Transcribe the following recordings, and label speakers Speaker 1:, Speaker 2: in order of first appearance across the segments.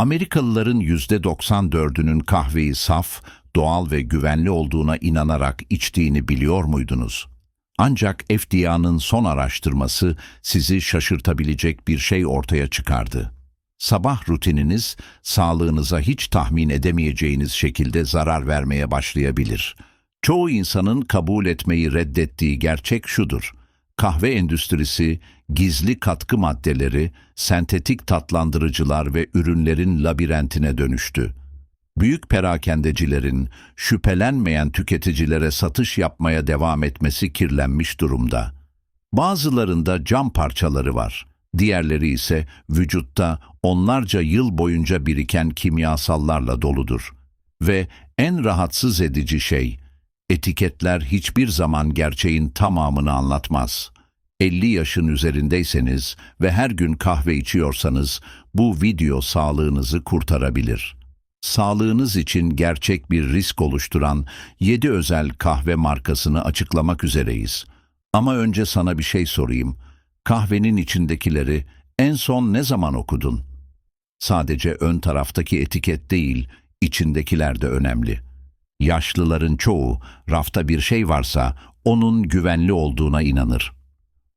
Speaker 1: Amerikalıların %94'ünün kahveyi saf, doğal ve güvenli olduğuna inanarak içtiğini biliyor muydunuz? Ancak FDA'nın son araştırması sizi şaşırtabilecek bir şey ortaya çıkardı. Sabah rutininiz sağlığınıza hiç tahmin edemeyeceğiniz şekilde zarar vermeye başlayabilir. Çoğu insanın kabul etmeyi reddettiği gerçek şudur. Kahve endüstrisi gizli katkı maddeleri, sentetik tatlandırıcılar ve ürünlerin labirentine dönüştü. Büyük perakendecilerin şüphelenmeyen tüketicilere satış yapmaya devam etmesi kirlenmiş durumda. Bazılarında cam parçaları var. Diğerleri ise vücutta onlarca yıl boyunca biriken kimyasallarla doludur. Ve en rahatsız edici şey, etiketler hiçbir zaman gerçeğin tamamını anlatmaz. 50 yaşın üzerindeyseniz ve her gün kahve içiyorsanız bu video sağlığınızı kurtarabilir. Sağlığınız için gerçek bir risk oluşturan 7 özel kahve markasını açıklamak üzereyiz. Ama önce sana bir şey sorayım. Kahvenin içindekileri en son ne zaman okudun? Sadece ön taraftaki etiket değil, içindekiler de önemli. Yaşlıların çoğu rafta bir şey varsa onun güvenli olduğuna inanır.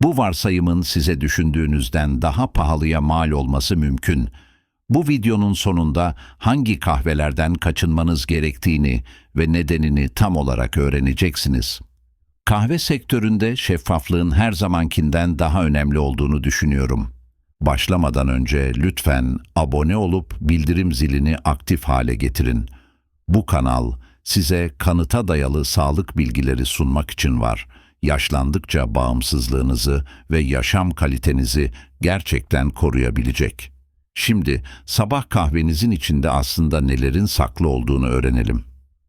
Speaker 1: Bu varsayımın size düşündüğünüzden daha pahalıya mal olması mümkün. Bu videonun sonunda hangi kahvelerden kaçınmanız gerektiğini ve nedenini tam olarak öğreneceksiniz. Kahve sektöründe şeffaflığın her zamankinden daha önemli olduğunu düşünüyorum. Başlamadan önce lütfen abone olup bildirim zilini aktif hale getirin. Bu kanal size kanıta dayalı sağlık bilgileri sunmak için var. Yaşlandıkça bağımsızlığınızı ve yaşam kalitenizi gerçekten koruyabilecek. Şimdi sabah kahvenizin içinde aslında nelerin saklı olduğunu öğrenelim.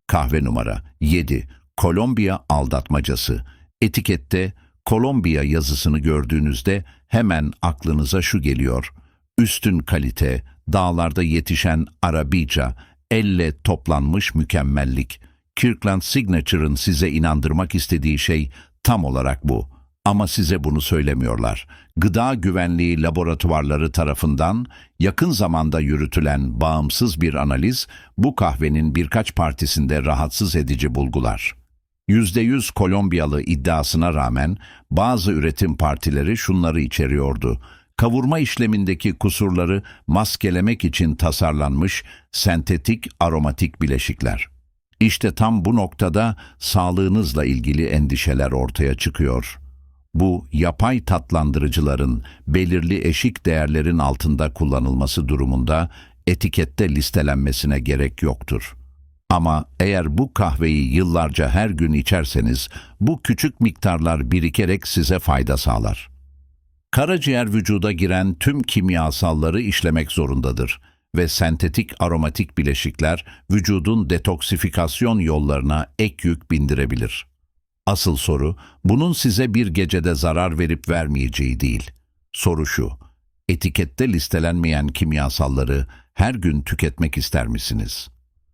Speaker 1: Kahve numara 7. Kolombiya aldatmacası. Etikette Kolombiya yazısını gördüğünüzde hemen aklınıza şu geliyor. Üstün kalite, dağlarda yetişen Arabica, elle toplanmış mükemmellik. Kirkland Signature'ın size inandırmak istediği şey tam olarak bu. Ama size bunu söylemiyorlar. Gıda Güvenliği Laboratuvarları tarafından yakın zamanda yürütülen bağımsız bir analiz bu kahvenin birkaç partisinde rahatsız edici bulgular. %100 Kolombiyalı iddiasına rağmen bazı üretim partileri şunları içeriyordu. Kavurma işlemindeki kusurları maskelemek için tasarlanmış sentetik aromatik bileşikler. İşte tam bu noktada sağlığınızla ilgili endişeler ortaya çıkıyor. Bu yapay tatlandırıcıların belirli eşik değerlerin altında kullanılması durumunda etikette listelenmesine gerek yoktur. Ama eğer bu kahveyi yıllarca her gün içerseniz bu küçük miktarlar birikerek size fayda sağlar. Karaciğer vücuda giren tüm kimyasalları işlemek zorundadır ve sentetik aromatik bileşikler vücudun detoksifikasyon yollarına ek yük bindirebilir. Asıl soru, bunun size bir gecede zarar verip vermeyeceği değil. Soru şu, etikette listelenmeyen kimyasalları her gün tüketmek ister misiniz?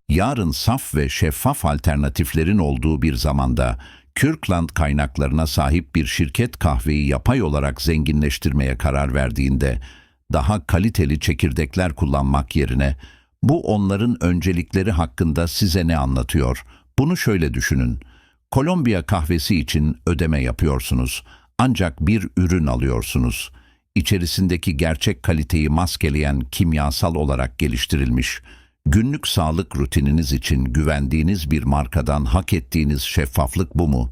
Speaker 1: Yarın saf ve şeffaf alternatiflerin olduğu bir zamanda Kirkland kaynaklarına sahip bir şirket kahveyi yapay olarak zenginleştirmeye karar verdiğinde daha kaliteli çekirdekler kullanmak yerine bu onların öncelikleri hakkında size ne anlatıyor? Bunu şöyle düşünün. Kolombiya kahvesi için ödeme yapıyorsunuz ancak bir ürün alıyorsunuz. İçerisindeki gerçek kaliteyi maskeleyen kimyasal olarak geliştirilmiş, günlük sağlık rutininiz için güvendiğiniz bir markadan hak ettiğiniz şeffaflık bu mu?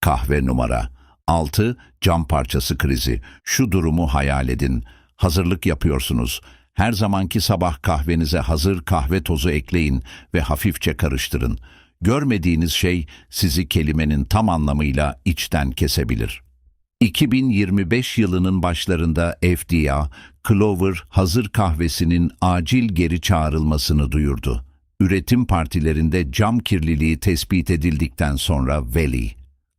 Speaker 1: Kahve numara 6. Cam parçası krizi. Şu durumu hayal edin. Hazırlık yapıyorsunuz. Her zamanki sabah kahvenize hazır kahve tozu ekleyin ve hafifçe karıştırın. Görmediğiniz şey sizi kelimenin tam anlamıyla içten kesebilir. 2025 yılının başlarında FDA, Clover hazır kahvesinin acil geri çağrılmasını duyurdu. Üretim partilerinde cam kirliliği tespit edildikten sonra Valley,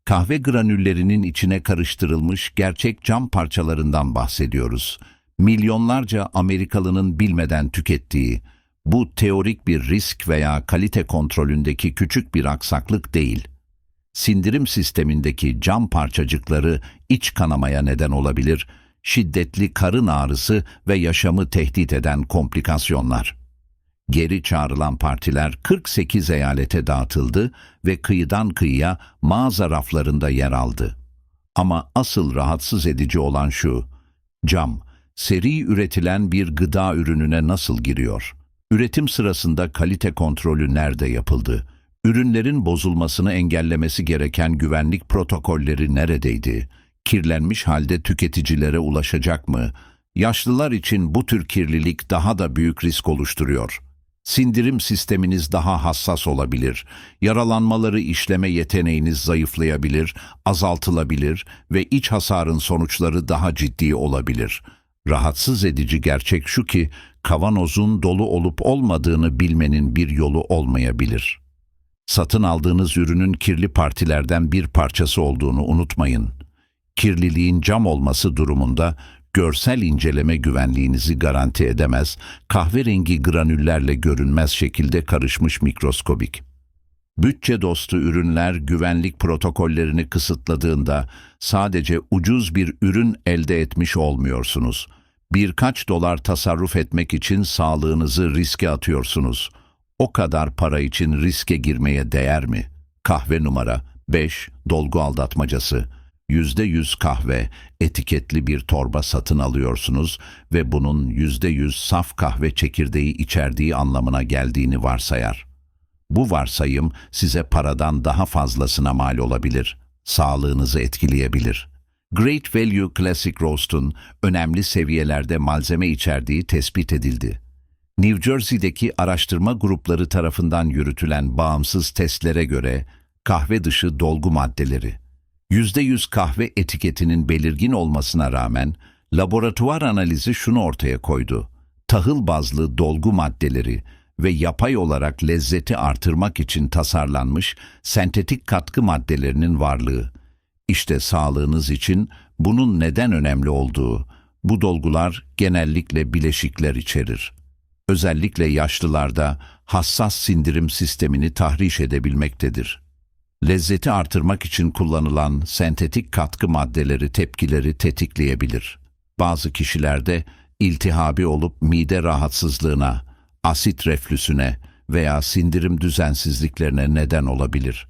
Speaker 1: kahve granüllerinin içine karıştırılmış gerçek cam parçalarından bahsediyoruz. Milyonlarca Amerikalının bilmeden tükettiği, bu teorik bir risk veya kalite kontrolündeki küçük bir aksaklık değil. Sindirim sistemindeki cam parçacıkları iç kanamaya neden olabilir, şiddetli karın ağrısı ve yaşamı tehdit eden komplikasyonlar. Geri çağrılan partiler 48 eyalete dağıtıldı ve kıyıdan kıyıya mağaza raflarında yer aldı. Ama asıl rahatsız edici olan şu, cam, seri üretilen bir gıda ürününe nasıl giriyor? Üretim sırasında kalite kontrolü nerede yapıldı? Ürünlerin bozulmasını engellemesi gereken güvenlik protokolleri neredeydi? Kirlenmiş halde tüketicilere ulaşacak mı? Yaşlılar için bu tür kirlilik daha da büyük risk oluşturuyor. Sindirim sisteminiz daha hassas olabilir. Yaralanmaları işleme yeteneğiniz zayıflayabilir, azaltılabilir ve iç hasarın sonuçları daha ciddi olabilir. Rahatsız edici gerçek şu ki kavanozun dolu olup olmadığını bilmenin bir yolu olmayabilir. Satın aldığınız ürünün kirli partilerden bir parçası olduğunu unutmayın. Kirliliğin cam olması durumunda görsel inceleme güvenliğinizi garanti edemez, kahverengi granüllerle görünmez şekilde karışmış mikroskobik. Bütçe dostu ürünler güvenlik protokollerini kısıtladığında sadece ucuz bir ürün elde etmiş olmuyorsunuz. Birkaç dolar tasarruf etmek için sağlığınızı riske atıyorsunuz. O kadar para için riske girmeye değer mi? Kahve numara 5 dolgu aldatmacası. %100 kahve etiketli bir torba satın alıyorsunuz ve bunun %100 saf kahve çekirdeği içerdiği anlamına geldiğini varsayar. Bu varsayım size paradan daha fazlasına mal olabilir, sağlığınızı etkileyebilir. Great Value Classic Roast'un önemli seviyelerde malzeme içerdiği tespit edildi. New Jersey'deki araştırma grupları tarafından yürütülen bağımsız testlere göre kahve dışı dolgu maddeleri, %100 kahve etiketinin belirgin olmasına rağmen laboratuvar analizi şunu ortaya koydu. Tahıl bazlı dolgu maddeleri ve yapay olarak lezzeti artırmak için tasarlanmış sentetik katkı maddelerinin varlığı. İşte sağlığınız için bunun neden önemli olduğu. Bu dolgular genellikle bileşikler içerir. Özellikle yaşlılarda hassas sindirim sistemini tahriş edebilmektedir. Lezzeti artırmak için kullanılan sentetik katkı maddeleri tepkileri tetikleyebilir. Bazı kişilerde iltihabi olup mide rahatsızlığına, asit reflüsüne veya sindirim düzensizliklerine neden olabilir.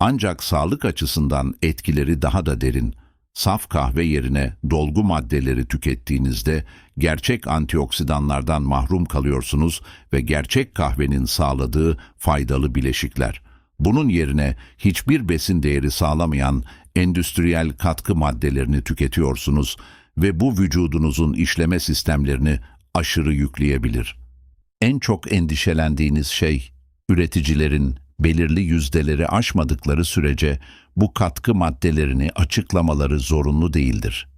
Speaker 1: Ancak sağlık açısından etkileri daha da derin. Saf kahve yerine dolgu maddeleri tükettiğinizde gerçek antioksidanlardan mahrum kalıyorsunuz ve gerçek kahvenin sağladığı faydalı bileşikler. Bunun yerine hiçbir besin değeri sağlamayan endüstriyel katkı maddelerini tüketiyorsunuz ve bu vücudunuzun işleme sistemlerini aşırı yükleyebilir. En çok endişelendiğiniz şey, üreticilerin belirli yüzdeleri aşmadıkları sürece bu katkı maddelerini açıklamaları zorunlu değildir.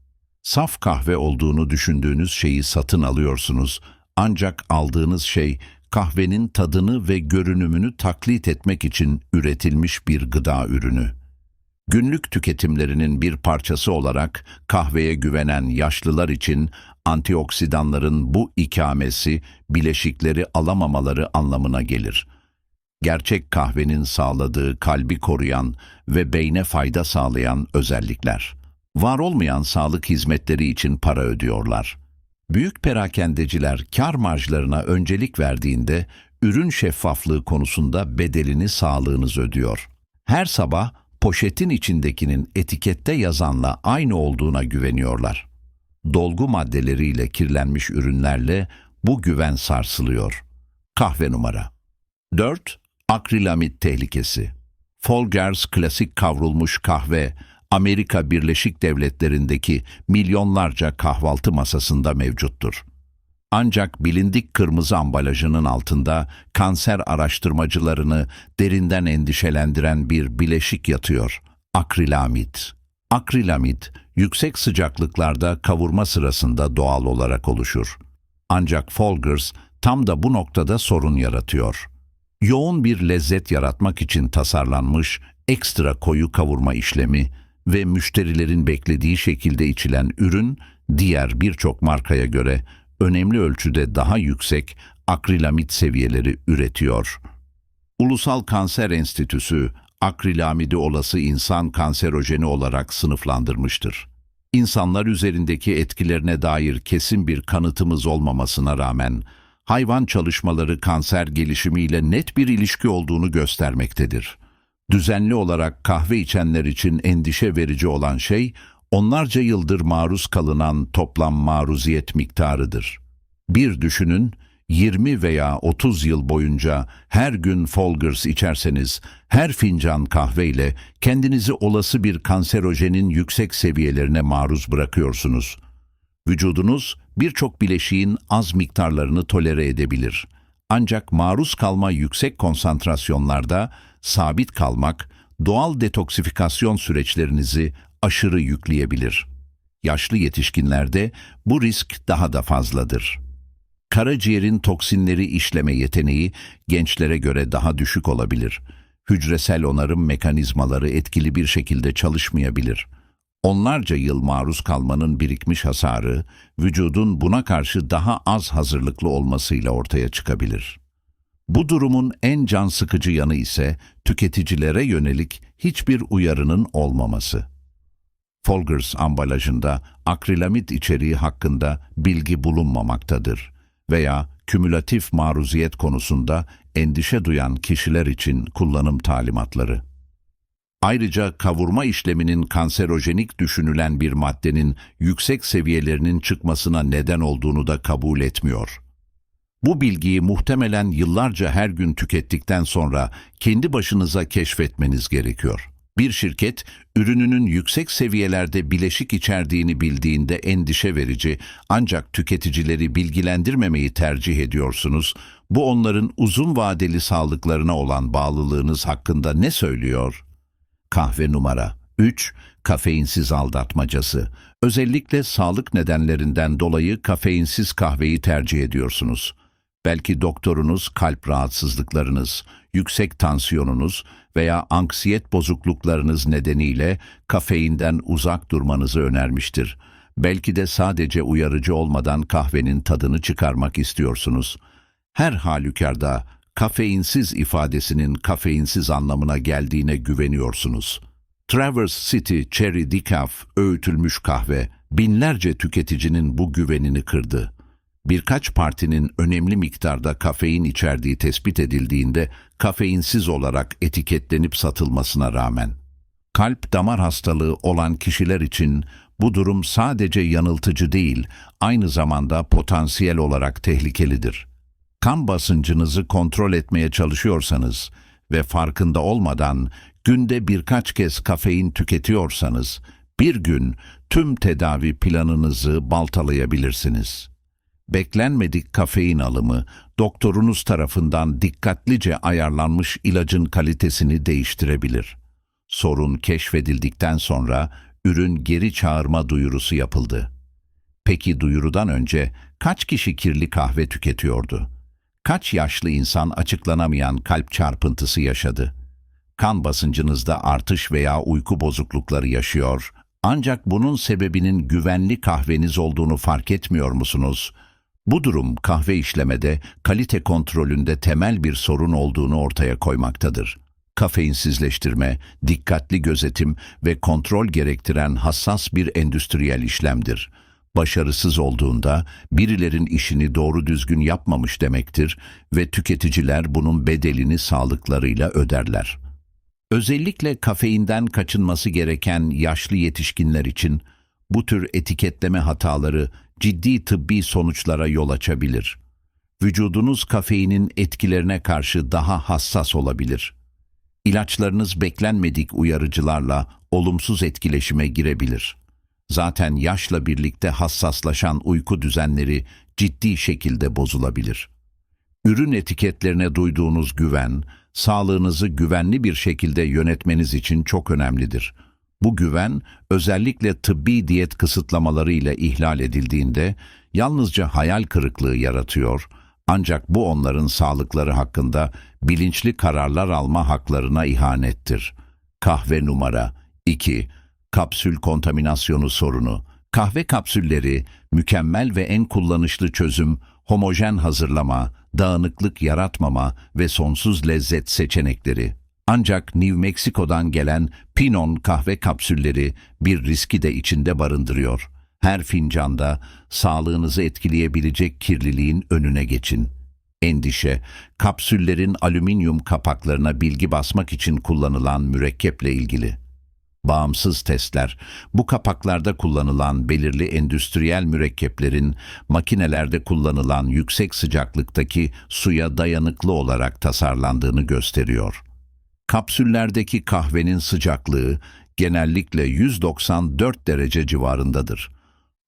Speaker 1: Saf kahve olduğunu düşündüğünüz şeyi satın alıyorsunuz ancak aldığınız şey kahvenin tadını ve görünümünü taklit etmek için üretilmiş bir gıda ürünü. Günlük tüketimlerinin bir parçası olarak kahveye güvenen yaşlılar için antioksidanların bu ikamesi bileşikleri alamamaları anlamına gelir. Gerçek kahvenin sağladığı kalbi koruyan ve beyne fayda sağlayan özellikler. Var olmayan sağlık hizmetleri için para ödüyorlar. Büyük perakendeciler kar marjlarına öncelik verdiğinde ürün şeffaflığı konusunda bedelini sağlığınız ödüyor. Her sabah poşetin içindekinin etikette yazanla aynı olduğuna güveniyorlar. Dolgu maddeleriyle kirlenmiş ürünlerle bu güven sarsılıyor. Kahve numara 4. Akrilamit tehlikesi Folgers klasik kavrulmuş kahve Amerika Birleşik Devletleri'ndeki milyonlarca kahvaltı masasında mevcuttur. Ancak bilindik kırmızı ambalajının altında kanser araştırmacılarını derinden endişelendiren bir bileşik yatıyor. Akrilamit. Akrilamit, yüksek sıcaklıklarda kavurma sırasında doğal olarak oluşur. Ancak Folgers tam da bu noktada sorun yaratıyor. Yoğun bir lezzet yaratmak için tasarlanmış ekstra koyu kavurma işlemi, ve müşterilerin beklediği şekilde içilen ürün diğer birçok markaya göre önemli ölçüde daha yüksek akrilamit seviyeleri üretiyor. Ulusal Kanser Enstitüsü akrilamidi olası insan kanserojeni olarak sınıflandırmıştır. İnsanlar üzerindeki etkilerine dair kesin bir kanıtımız olmamasına rağmen hayvan çalışmaları kanser gelişimiyle net bir ilişki olduğunu göstermektedir. Düzenli olarak kahve içenler için endişe verici olan şey, onlarca yıldır maruz kalınan toplam maruziyet miktarıdır. Bir düşünün, 20 veya 30 yıl boyunca her gün Folgers içerseniz, her fincan kahveyle kendinizi olası bir kanserojenin yüksek seviyelerine maruz bırakıyorsunuz. Vücudunuz birçok bileşiğin az miktarlarını tolere edebilir. Ancak maruz kalma yüksek konsantrasyonlarda sabit kalmak, doğal detoksifikasyon süreçlerinizi aşırı yükleyebilir. Yaşlı yetişkinlerde bu risk daha da fazladır. Karaciğerin toksinleri işleme yeteneği gençlere göre daha düşük olabilir. Hücresel onarım mekanizmaları etkili bir şekilde çalışmayabilir. Onlarca yıl maruz kalmanın birikmiş hasarı, vücudun buna karşı daha az hazırlıklı olmasıyla ortaya çıkabilir. Bu durumun en can sıkıcı yanı ise tüketicilere yönelik hiçbir uyarının olmaması. Folgers ambalajında akrilamit içeriği hakkında bilgi bulunmamaktadır veya kümülatif maruziyet konusunda endişe duyan kişiler için kullanım talimatları. Ayrıca kavurma işleminin kanserojenik düşünülen bir maddenin yüksek seviyelerinin çıkmasına neden olduğunu da kabul etmiyor. Bu bilgiyi muhtemelen yıllarca her gün tükettikten sonra kendi başınıza keşfetmeniz gerekiyor. Bir şirket, ürününün yüksek seviyelerde bileşik içerdiğini bildiğinde endişe verici ancak tüketicileri bilgilendirmemeyi tercih ediyorsunuz. Bu onların uzun vadeli sağlıklarına olan bağlılığınız hakkında ne söylüyor? Kahve numara 3. Kafeinsiz aldatmacası. Özellikle sağlık nedenlerinden dolayı kafeinsiz kahveyi tercih ediyorsunuz. Belki doktorunuz kalp rahatsızlıklarınız, yüksek tansiyonunuz veya anksiyet bozukluklarınız nedeniyle kafeinden uzak durmanızı önermiştir. Belki de sadece uyarıcı olmadan kahvenin tadını çıkarmak istiyorsunuz. Her halükarda kafeinsiz ifadesinin kafeinsiz anlamına geldiğine güveniyorsunuz. Traverse City Cherry Decaf öğütülmüş kahve binlerce tüketicinin bu güvenini kırdı. Birkaç partinin önemli miktarda kafein içerdiği tespit edildiğinde kafeinsiz olarak etiketlenip satılmasına rağmen. Kalp damar hastalığı olan kişiler için bu durum sadece yanıltıcı değil, aynı zamanda potansiyel olarak tehlikelidir. Kan basıncınızı kontrol etmeye çalışıyorsanız ve farkında olmadan günde birkaç kez kafein tüketiyorsanız, bir gün tüm tedavi planınızı baltalayabilirsiniz.'' Beklenmedik kafein alımı, doktorunuz tarafından dikkatlice ayarlanmış ilacın kalitesini değiştirebilir. Sorun keşfedildikten sonra ürün geri çağırma duyurusu yapıldı. Peki duyurudan önce kaç kişi kirli kahve tüketiyordu? Kaç yaşlı insan açıklanamayan kalp çarpıntısı yaşadı? Kan basıncınızda artış veya uyku bozuklukları yaşıyor, ancak bunun sebebinin güvenli kahveniz olduğunu fark etmiyor musunuz?'' Bu durum kahve işlemede, kalite kontrolünde temel bir sorun olduğunu ortaya koymaktadır. Kafeinsizleştirme, dikkatli gözetim ve kontrol gerektiren hassas bir endüstriyel işlemdir. Başarısız olduğunda birilerin işini doğru düzgün yapmamış demektir ve tüketiciler bunun bedelini sağlıklarıyla öderler. Özellikle kafeinden kaçınması gereken yaşlı yetişkinler için bu tür etiketleme hataları ciddi tıbbi sonuçlara yol açabilir. Vücudunuz kafeinin etkilerine karşı daha hassas olabilir. İlaçlarınız beklenmedik uyarıcılarla olumsuz etkileşime girebilir. Zaten yaşla birlikte hassaslaşan uyku düzenleri ciddi şekilde bozulabilir. Ürün etiketlerine duyduğunuz güven, sağlığınızı güvenli bir şekilde yönetmeniz için çok önemlidir. Bu güven özellikle tıbbi diyet kısıtlamaları ile ihlal edildiğinde yalnızca hayal kırıklığı yaratıyor ancak bu onların sağlıkları hakkında bilinçli kararlar alma haklarına ihanettir. Kahve numara 2. Kapsül kontaminasyonu sorunu. Kahve kapsülleri mükemmel ve en kullanışlı çözüm, homojen hazırlama, dağınıklık yaratmama ve sonsuz lezzet seçenekleri. Ancak New Mexico'dan gelen Pinon kahve kapsülleri bir riski de içinde barındırıyor. Her fincanda sağlığınızı etkileyebilecek kirliliğin önüne geçin. Endişe, kapsüllerin alüminyum kapaklarına bilgi basmak için kullanılan mürekkeple ilgili. Bağımsız testler, bu kapaklarda kullanılan belirli endüstriyel mürekkeplerin makinelerde kullanılan yüksek sıcaklıktaki suya dayanıklı olarak tasarlandığını gösteriyor. Kapsüllerdeki kahvenin sıcaklığı genellikle 194 derece civarındadır.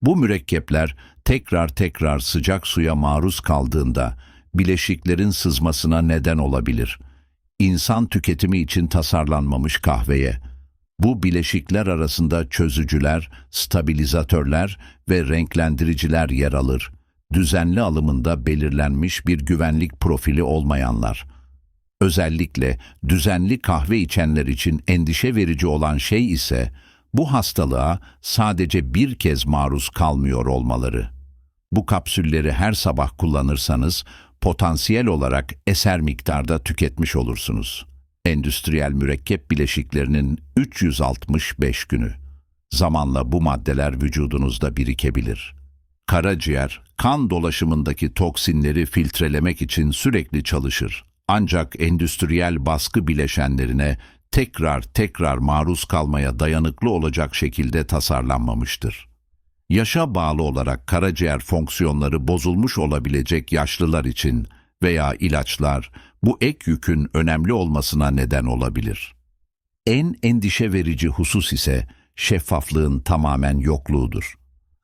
Speaker 1: Bu mürekkepler tekrar tekrar sıcak suya maruz kaldığında bileşiklerin sızmasına neden olabilir. İnsan tüketimi için tasarlanmamış kahveye. Bu bileşikler arasında çözücüler, stabilizatörler ve renklendiriciler yer alır. Düzenli alımında belirlenmiş bir güvenlik profili olmayanlar. Özellikle düzenli kahve içenler için endişe verici olan şey ise bu hastalığa sadece bir kez maruz kalmıyor olmaları. Bu kapsülleri her sabah kullanırsanız potansiyel olarak eser miktarda tüketmiş olursunuz. Endüstriyel mürekkep bileşiklerinin 365 günü. Zamanla bu maddeler vücudunuzda birikebilir. Karaciğer, kan dolaşımındaki toksinleri filtrelemek için sürekli çalışır. Ancak endüstriyel baskı bileşenlerine tekrar tekrar maruz kalmaya dayanıklı olacak şekilde tasarlanmamıştır. Yaşa bağlı olarak karaciğer fonksiyonları bozulmuş olabilecek yaşlılar için veya ilaçlar bu ek yükün önemli olmasına neden olabilir. En endişe verici husus ise şeffaflığın tamamen yokluğudur.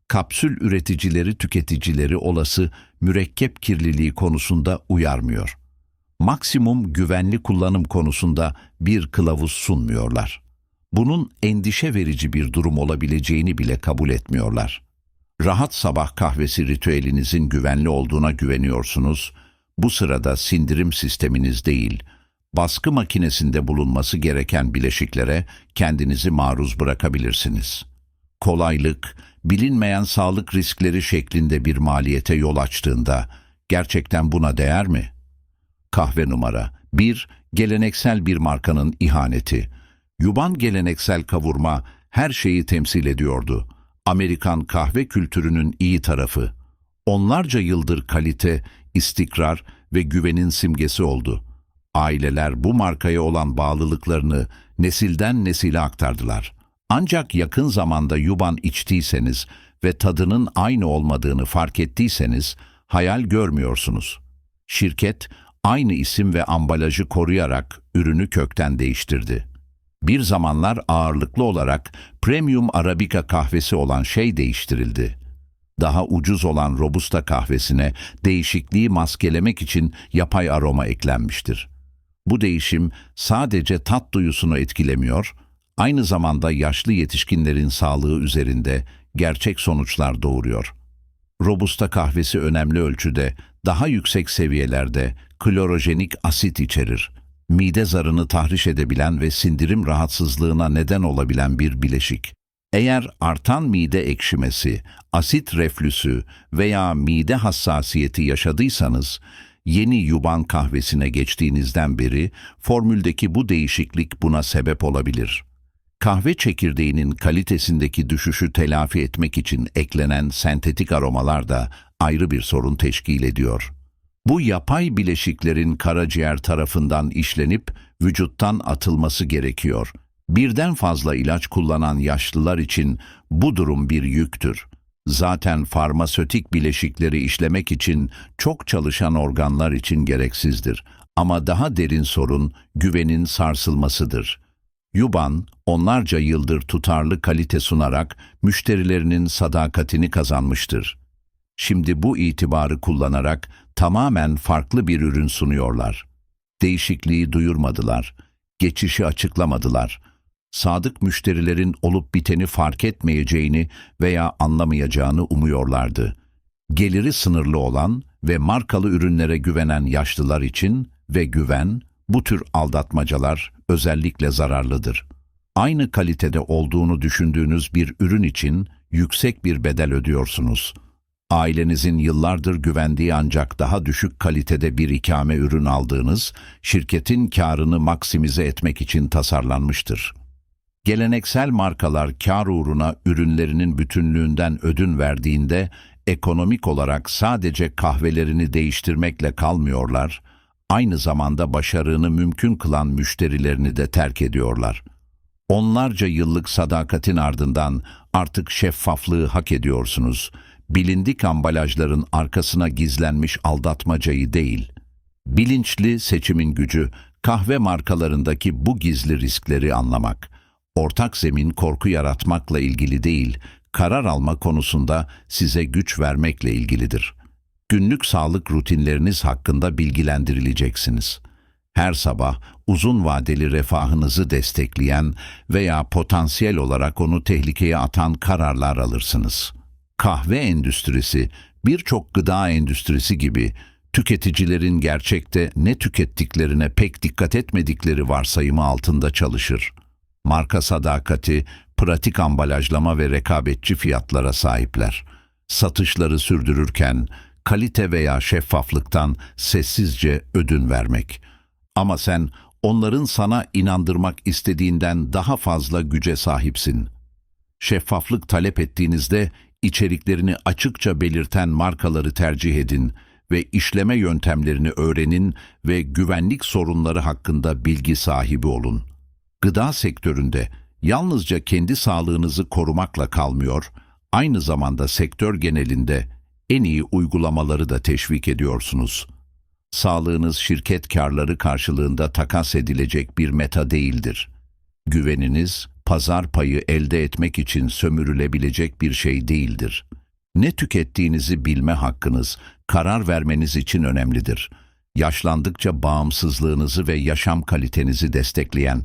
Speaker 1: Kapsül üreticileri tüketicileri olası mürekkep kirliliği konusunda uyarmıyor. Maksimum güvenli kullanım konusunda bir kılavuz sunmuyorlar. Bunun endişe verici bir durum olabileceğini bile kabul etmiyorlar. Rahat sabah kahvesi ritüelinizin güvenli olduğuna güveniyorsunuz. Bu sırada sindirim sisteminiz değil, baskı makinesinde bulunması gereken bileşiklere kendinizi maruz bırakabilirsiniz. Kolaylık, bilinmeyen sağlık riskleri şeklinde bir maliyete yol açtığında gerçekten buna değer mi? Kahve numara 1. Geleneksel bir markanın ihaneti. Yuban geleneksel kavurma her şeyi temsil ediyordu. Amerikan kahve kültürünün iyi tarafı. Onlarca yıldır kalite, istikrar ve güvenin simgesi oldu. Aileler bu markaya olan bağlılıklarını nesilden nesile aktardılar. Ancak yakın zamanda yuban içtiyseniz ve tadının aynı olmadığını fark ettiyseniz hayal görmüyorsunuz. Şirket aynı isim ve ambalajı koruyarak ürünü kökten değiştirdi. Bir zamanlar ağırlıklı olarak premium arabika kahvesi olan şey değiştirildi. Daha ucuz olan robusta kahvesine değişikliği maskelemek için yapay aroma eklenmiştir. Bu değişim sadece tat duyusunu etkilemiyor, aynı zamanda yaşlı yetişkinlerin sağlığı üzerinde gerçek sonuçlar doğuruyor. Robusta kahvesi önemli ölçüde daha yüksek seviyelerde klorojenik asit içerir. Mide zarını tahriş edebilen ve sindirim rahatsızlığına neden olabilen bir bileşik. Eğer artan mide ekşimesi, asit reflüsü veya mide hassasiyeti yaşadıysanız, yeni yuban kahvesine geçtiğinizden beri formüldeki bu değişiklik buna sebep olabilir. Kahve çekirdeğinin kalitesindeki düşüşü telafi etmek için eklenen sentetik aromalar da ayrı bir sorun teşkil ediyor. Bu yapay bileşiklerin karaciğer tarafından işlenip vücuttan atılması gerekiyor. Birden fazla ilaç kullanan yaşlılar için bu durum bir yüktür. Zaten farmasötik bileşikleri işlemek için çok çalışan organlar için gereksizdir. Ama daha derin sorun güvenin sarsılmasıdır. Yuban, onlarca yıldır tutarlı kalite sunarak müşterilerinin sadakatini kazanmıştır. Şimdi bu itibarı kullanarak tamamen farklı bir ürün sunuyorlar. Değişikliği duyurmadılar, geçişi açıklamadılar. Sadık müşterilerin olup biteni fark etmeyeceğini veya anlamayacağını umuyorlardı. Geliri sınırlı olan ve markalı ürünlere güvenen yaşlılar için ve güven, bu tür aldatmacalar özellikle zararlıdır. Aynı kalitede olduğunu düşündüğünüz bir ürün için yüksek bir bedel ödüyorsunuz. Ailenizin yıllardır güvendiği ancak daha düşük kalitede bir ikame ürün aldığınız, şirketin karını maksimize etmek için tasarlanmıştır. Geleneksel markalar kar uğruna ürünlerinin bütünlüğünden ödün verdiğinde ekonomik olarak sadece kahvelerini değiştirmekle kalmıyorlar, aynı zamanda başarını mümkün kılan müşterilerini de terk ediyorlar. Onlarca yıllık sadakatin ardından artık şeffaflığı hak ediyorsunuz. Bilindik ambalajların arkasına gizlenmiş aldatmacayı değil. Bilinçli seçimin gücü, kahve markalarındaki bu gizli riskleri anlamak. Ortak zemin korku yaratmakla ilgili değil, karar alma konusunda size güç vermekle ilgilidir. Günlük sağlık rutinleriniz hakkında bilgilendirileceksiniz. Her sabah uzun vadeli refahınızı destekleyen veya potansiyel olarak onu tehlikeye atan kararlar alırsınız. Kahve endüstrisi birçok gıda endüstrisi gibi tüketicilerin gerçekte ne tükettiklerine pek dikkat etmedikleri varsayımı altında çalışır. Marka sadakati, pratik ambalajlama ve rekabetçi fiyatlara sahipler. Satışları sürdürürken kalite veya şeffaflıktan sessizce ödün vermek. Ama sen onların sana inandırmak istediğinden daha fazla güce sahipsin. Şeffaflık talep ettiğinizde içeriklerini açıkça belirten markaları tercih edin ve işleme yöntemlerini öğrenin ve güvenlik sorunları hakkında bilgi sahibi olun. Gıda sektöründe yalnızca kendi sağlığınızı korumakla kalmıyor, aynı zamanda sektör genelinde en iyi uygulamaları da teşvik ediyorsunuz. Sağlığınız şirket karları karşılığında takas edilecek bir meta değildir. Güveniniz, pazar payı elde etmek için sömürülebilecek bir şey değildir. Ne tükettiğinizi bilme hakkınız, karar vermeniz için önemlidir. Yaşlandıkça bağımsızlığınızı ve yaşam kalitenizi destekleyen,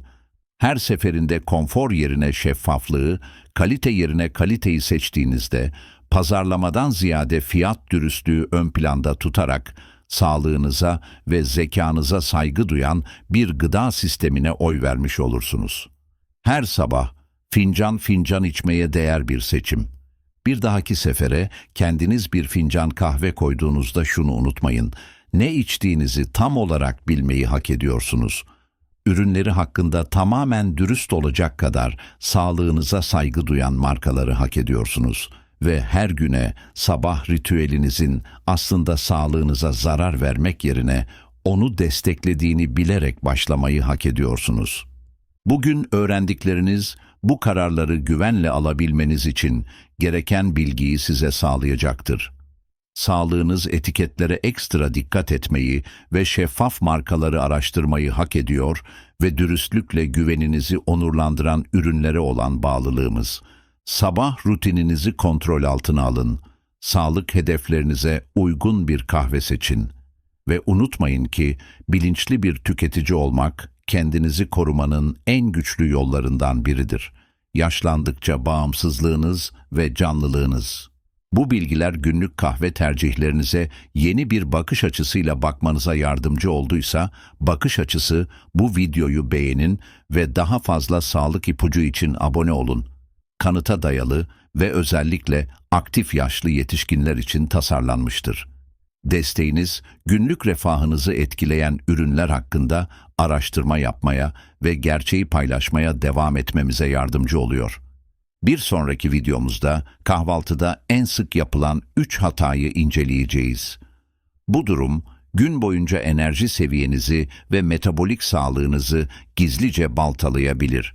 Speaker 1: her seferinde konfor yerine şeffaflığı, kalite yerine kaliteyi seçtiğinizde, pazarlamadan ziyade fiyat dürüstlüğü ön planda tutarak, sağlığınıza ve zekanıza saygı duyan bir gıda sistemine oy vermiş olursunuz. Her sabah fincan fincan içmeye değer bir seçim. Bir dahaki sefere kendiniz bir fincan kahve koyduğunuzda şunu unutmayın. Ne içtiğinizi tam olarak bilmeyi hak ediyorsunuz. Ürünleri hakkında tamamen dürüst olacak kadar sağlığınıza saygı duyan markaları hak ediyorsunuz.'' ve her güne sabah ritüelinizin aslında sağlığınıza zarar vermek yerine onu desteklediğini bilerek başlamayı hak ediyorsunuz. Bugün öğrendikleriniz bu kararları güvenle alabilmeniz için gereken bilgiyi size sağlayacaktır. Sağlığınız etiketlere ekstra dikkat etmeyi ve şeffaf markaları araştırmayı hak ediyor ve dürüstlükle güveninizi onurlandıran ürünlere olan bağlılığımız.'' Sabah rutininizi kontrol altına alın. Sağlık hedeflerinize uygun bir kahve seçin. Ve unutmayın ki bilinçli bir tüketici olmak kendinizi korumanın en güçlü yollarından biridir. Yaşlandıkça bağımsızlığınız ve canlılığınız. Bu bilgiler günlük kahve tercihlerinize yeni bir bakış açısıyla bakmanıza yardımcı olduysa, bakış açısı bu videoyu beğenin ve daha fazla sağlık ipucu için abone olun kanıta dayalı ve özellikle aktif yaşlı yetişkinler için tasarlanmıştır. Desteğiniz, günlük refahınızı etkileyen ürünler hakkında araştırma yapmaya ve gerçeği paylaşmaya devam etmemize yardımcı oluyor. Bir sonraki videomuzda kahvaltıda en sık yapılan 3 hatayı inceleyeceğiz. Bu durum, gün boyunca enerji seviyenizi ve metabolik sağlığınızı gizlice baltalayabilir.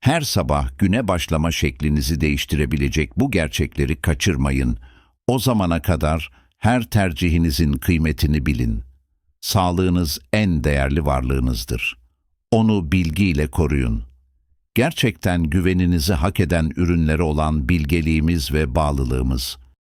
Speaker 1: Her sabah güne başlama şeklinizi değiştirebilecek bu gerçekleri kaçırmayın. O zamana kadar her tercihinizin kıymetini bilin. Sağlığınız en değerli varlığınızdır. Onu bilgiyle koruyun. Gerçekten güveninizi hak eden ürünlere olan bilgeliğimiz ve bağlılığımız